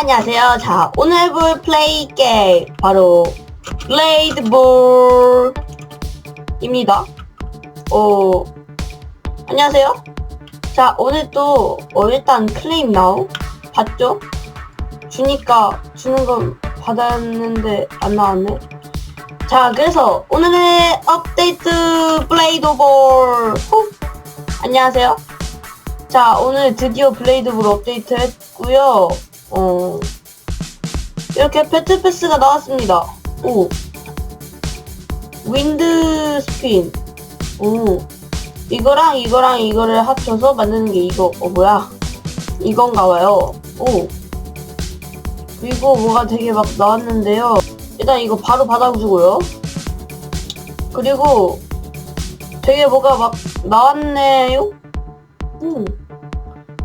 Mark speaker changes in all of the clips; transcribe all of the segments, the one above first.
Speaker 1: 안녕하세요. 자, 오늘 해볼 플레이 게임 바로 블레이드 볼입니다. 어, 안녕하세요. 자, 오늘 또 어, 일단 클레임 나오 봤죠? 주니까 주는 건 받았는데 안 나왔네. 자, 그래서 오늘의 업데이트 블레이드 볼 후! 안녕하세요. 자, 오늘 드디어 블레이드 볼 업데이트 했고요. 어, 이렇게 배틀 패스가 나왔습니다. 오. 윈드 스핀. 오. 이거랑 이거랑 이거를 합쳐서 만드는 게 이거, 어, 뭐야. 이건가 봐요. 오. 그리고 뭐가 되게 막 나왔는데요. 일단 이거 바로 받아주고요. 그리고 되게 뭐가 막 나왔네요. 음.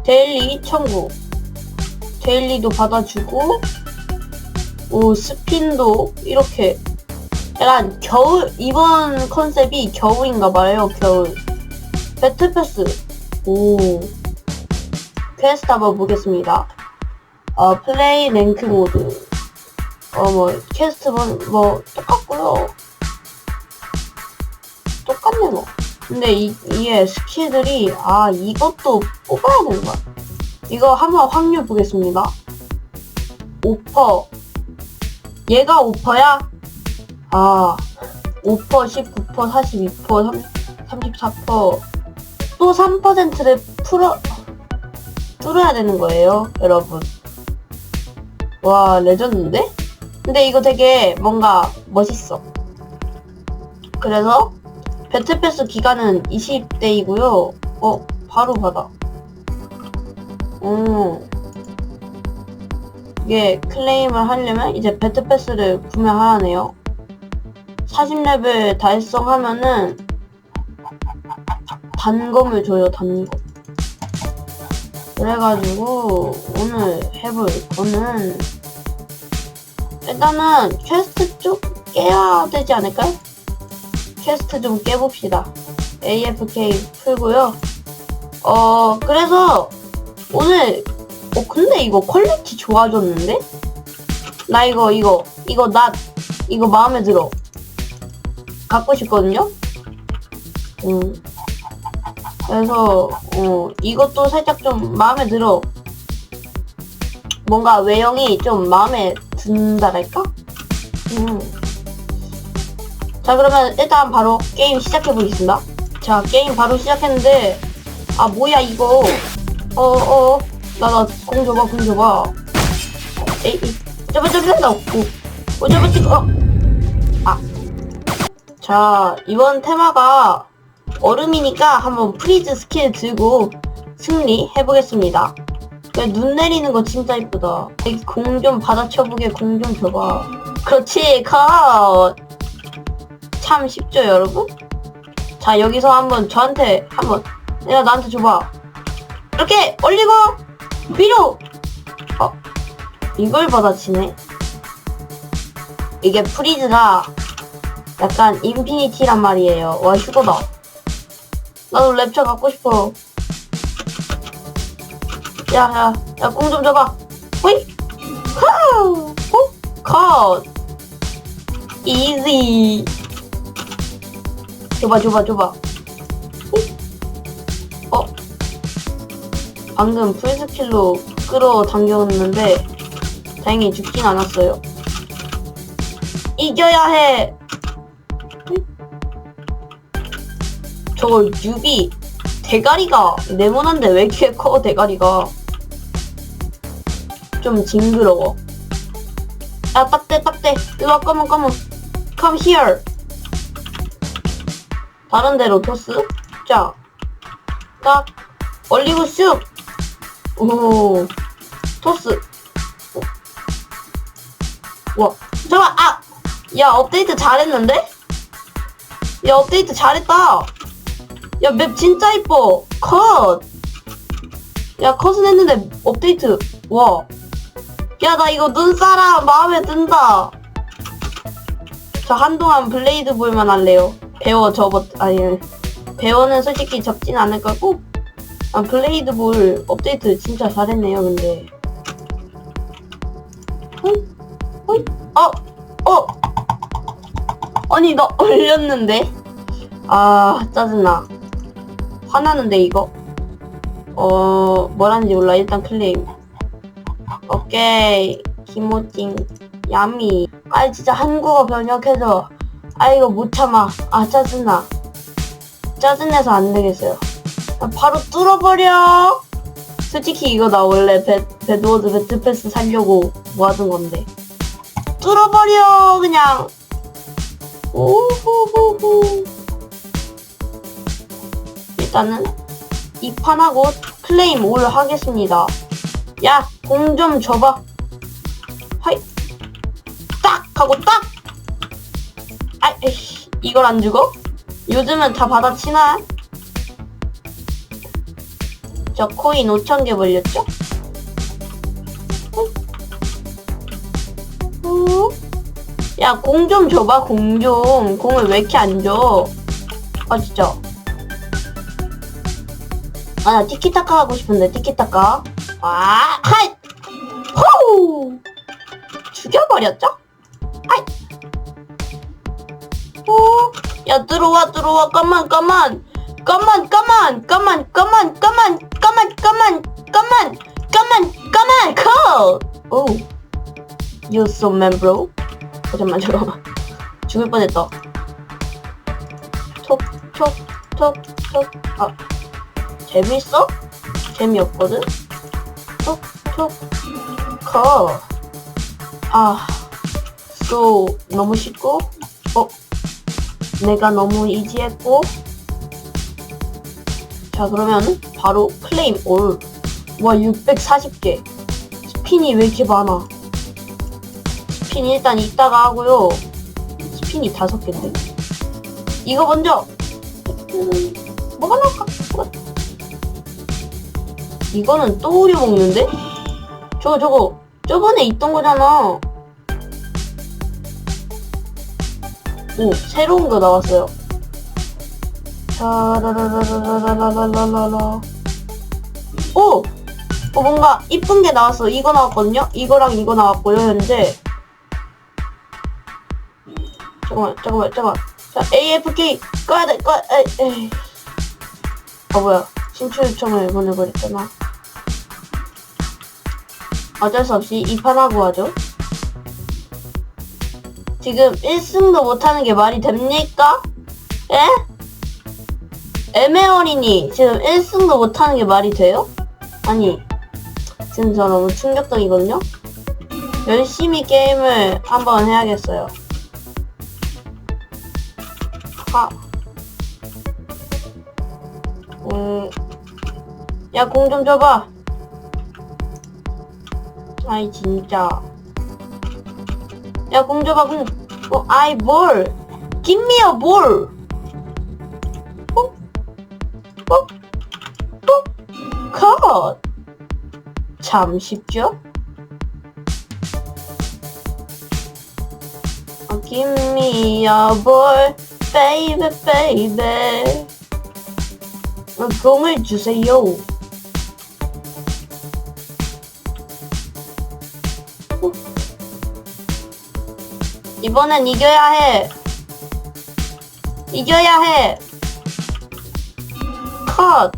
Speaker 1: 데일리 청구. 데일리도 받아주고, 오, 스핀도 이렇게. 약간 겨울, 이번 컨셉이 겨울인가 봐요, 겨울. 배틀패스. 오. 퀘스트 한번 보겠습니다. 어, 플레이 랭크 모드. 어, 뭐, 퀘스트 뭐, 뭐, 똑같고요 똑같네, 뭐. 근데 이, 이게 스킬들이, 아, 이것도 뽑아야 되는 거야. 이거 한번 확률 보겠습니다. 5%. 얘가 5%야? 아, 5%, 19%, 42%, 34%. 또 3%를 풀어, 뚫어야 되는 거예요, 여러분. 와, 레전드인데? 근데 이거 되게 뭔가 멋있어. 그래서, 배틀패스 기간은 20대이고요. 어, 바로 받아. 음. 이게 클레임을 하려면 이제 배틀패스를 구매하라네요. 40레벨 달성하면은 단검을 줘요, 단검. 그래가지고 오늘 해볼 거는 일단은 퀘스트 쪽 깨야 되지 않을까요? 퀘스트 좀 깨봅시다. AFK 풀고요. 어, 그래서 오늘 어 근데 이거 퀄리티 좋아졌는데? 나 이거 이거 이거 나 이거 마음에 들어 갖고 싶거든요? 음 그래서 어 이것도 살짝 좀 마음에 들어 뭔가 외형이 좀 마음에 든다랄까? 음. 자 그러면 일단 바로 게임 시작해 보겠습니다 자 게임 바로 시작했는데 아 뭐야 이거 어어. 나나 공 줘봐 공 줘봐. 에이 에이. 잡아 잡아 잡아 오, 오 잡아 찍어. 아자 이번 테마가 얼음이니까 한번 프리즈 스킬 들고 승리 해보겠습니다. 눈 내리는 거 진짜 이쁘다. 공 좀 받아쳐보게 공 좀 줘봐. 그렇지 컷 참 쉽죠 여러분? 자 여기서 한번 저한테 한번 내가 나한테 줘봐 이렇게 올리고 위로. 어? 이걸 받아치네. 이게 프리즈가 약간 인피니티란 말이에요. 와 휴거다 나도 랩처 갖고 싶어. 야야 야 공 좀 줘봐. 호이 후컷 이지. 줘봐 줘봐 줘봐 방금 풀스킬로 끌어당겼는데 다행히 죽진 않았어요. 이겨야 해. 저 유비 대가리가 네모난데 왜 이렇게 커 대가리가? 좀 징그러워. 야 딱대 딱대. 이리 와 come on come here. 다른 데로 토스? 자 딱. 올리고 쑥 오, 토스. 오. 와, 잠깐, 아! 야, 업데이트 잘했는데? 야, 업데이트 잘했다. 야, 맵 진짜 이뻐. 컷! 야, 컷은 했는데, 업데이트. 와. 야, 나 이거 눈사람 마음에 든다. 저 한동안 블레이드 볼만 할래요. 배워 접었, 아니, 배워는 솔직히 접진 않을 거고, 아 글레이드볼 업데이트 진짜 잘했네요 근데. 호잇 어 아, 어! 아니 나 올렸는데? 아 짜증나. 화나는데 이거? 어 뭐라는지 몰라. 일단 클레임 오케이. 김호찡 야미. 아 진짜 한국어 번역해서. 아 이거 못 참아. 아 짜증나. 짜증내서 안 되겠어요. 바로 뚫어버려. 솔직히 이거 나 원래 배, 배드워드 배트패스 살려고 모아둔 건데. 뚫어버려 그냥. 오호호호. 일단은 이 판하고 클레임 올 하겠습니다. 야 공 좀 줘봐. 하이. 딱! 하고 딱! 아, 에이씨. 이걸 안 주고? 요즘은 다 받아치나? 저 코인 5,000개 벌렸죠? 어? 야, 공 좀 줘봐, 공 좀. 공을 왜 이렇게 안 줘? 아, 진짜. 아, 나 티키타카 하고 싶은데, 티키타카. 아, 하이! 호우! 죽여버렸죠? 하이! 오, 야, 들어와, 들어와, 까만, 까만. 까만, 까만, 까만, 까만, 까만, 까만, 까만, 까만, 까만, 까만, 컷! 오. You so man, bro. 어, 잠깐만, 잠깐만. 죽을 뻔했다. 톡, 톡, 톡, 톡. 아, 재밌어? 재미없거든? 톡, 톡, 컷. 아, so, 너무 쉽고, 어, 내가 너무 이지했고, 자, 그러면 바로 클레임 올. 와, 640개. 스핀이 왜 이렇게 많아? 스핀 일단 이따가 하고요. 스핀이 다섯 개인데. 이거 먼저. 음, 뭐가 나올까? 뭐가... 이거는 또 우려 먹는데? 저거 저거 저번에 있던 거잖아. 오 새로운 거 나왔어요. 자라라라라라라라라라. 오! 어, 뭔가 이쁜 게 나왔어. 이거 나왔거든요? 이거랑 이거 나왔고요, 현재. 잠깐만, 잠깐만, 잠깐만. 자, AFK 꺼야 돼, 꺼, 에이, 에이. 아, 뭐야. 신출 요청을 보내버렸잖아. 어쩔 수 없이 이 판하고 하죠. 지금 1승도 못하는 게 말이 됩니까? 에? 애매 어린이 지금 1승도 못하는 게 말이 돼요? 아니 지금 저 너무 충격적이거든요? 열심히 게임을 한번 해야겠어요 하 음, 야, 공 좀 줘봐. 아이, 진짜. 야, 공 줘봐, 공. 어, 아이, me a ball. 어? 컷! 참 쉽죠? 어, give me a ball, baby, baby. 어, 공을 주세요. 어? 이번엔 이겨야 해. 이겨야 해. 컷.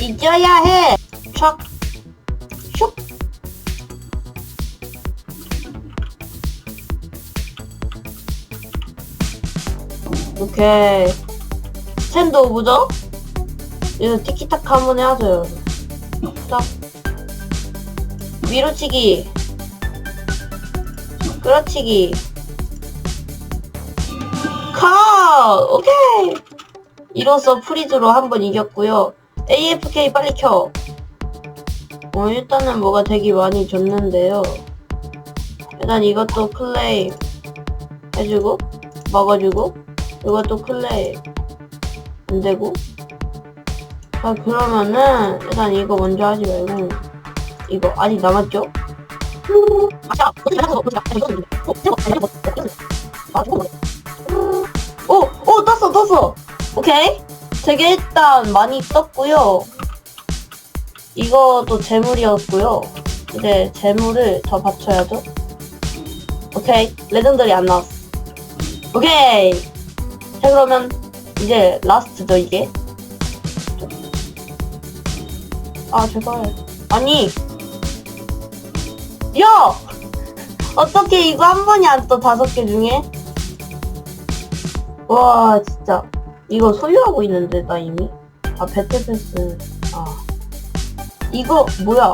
Speaker 1: 이겨야 해. 촥. 슉. 오케이. 샌드 오브죠? 이거 티키타카 한 번 해야죠. 딱. 위로치기. 끌어치기. 컷! 오케이! 이로써 프리즈로 한 번 이겼고요. AFK 빨리 켜. 어, 일단은 뭐가 되게 많이 줬는데요. 일단 이것도 클레임 해주고, 먹어주고, 이것도 클레임 안 되고. 자, 그러면은, 일단 이거 먼저 하지 말고, 이거 아직 남았죠? 아, 오케이. 되게 일단 많이 떴고요. 이것도 재물이었고요. 이제 재물을 더 받쳐야죠. 오케이. 레전더리 안 나왔어. 오케이. 자 그러면 이제 라스트죠 이게. 아 제발. 아니. 야! 어떻게 이거 한 번이 안 떠 다섯 개 중에? 와 진짜 이거 소유하고 있는데 나 이미? 아 배틀패스. 아. 이거 뭐야?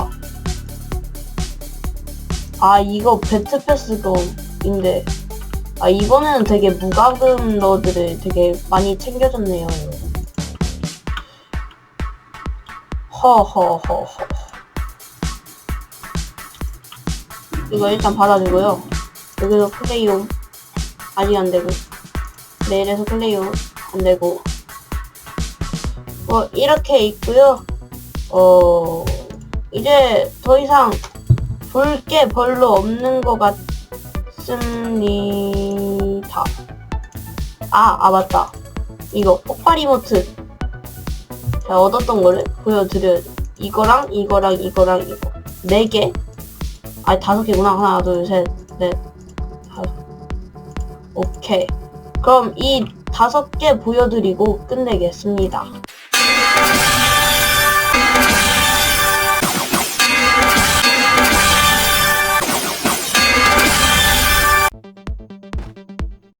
Speaker 1: 아 이거 배틀패스인데. 아 이번에는 되게 무과금 러드를 되게 많이 챙겨줬네요. 허허허허 이거 일단 받아주고요. 여기서 플레이온 아직 안되고 내일에서 플레이온 안되고. 뭐 이렇게 있고요. 어 이제 더 이상 볼 게 별로 없는 것 같습니다. 아, 아 맞다. 이거 폭발 이모트. 제가 얻었던 거를 보여드려야 돼. 이거랑 이거랑 이거랑 이거. 네 개? 아니 다섯 개구나. 하나 둘셋넷 다섯. 오케이 그럼 이 다섯 개 보여드리고 끝내겠습니다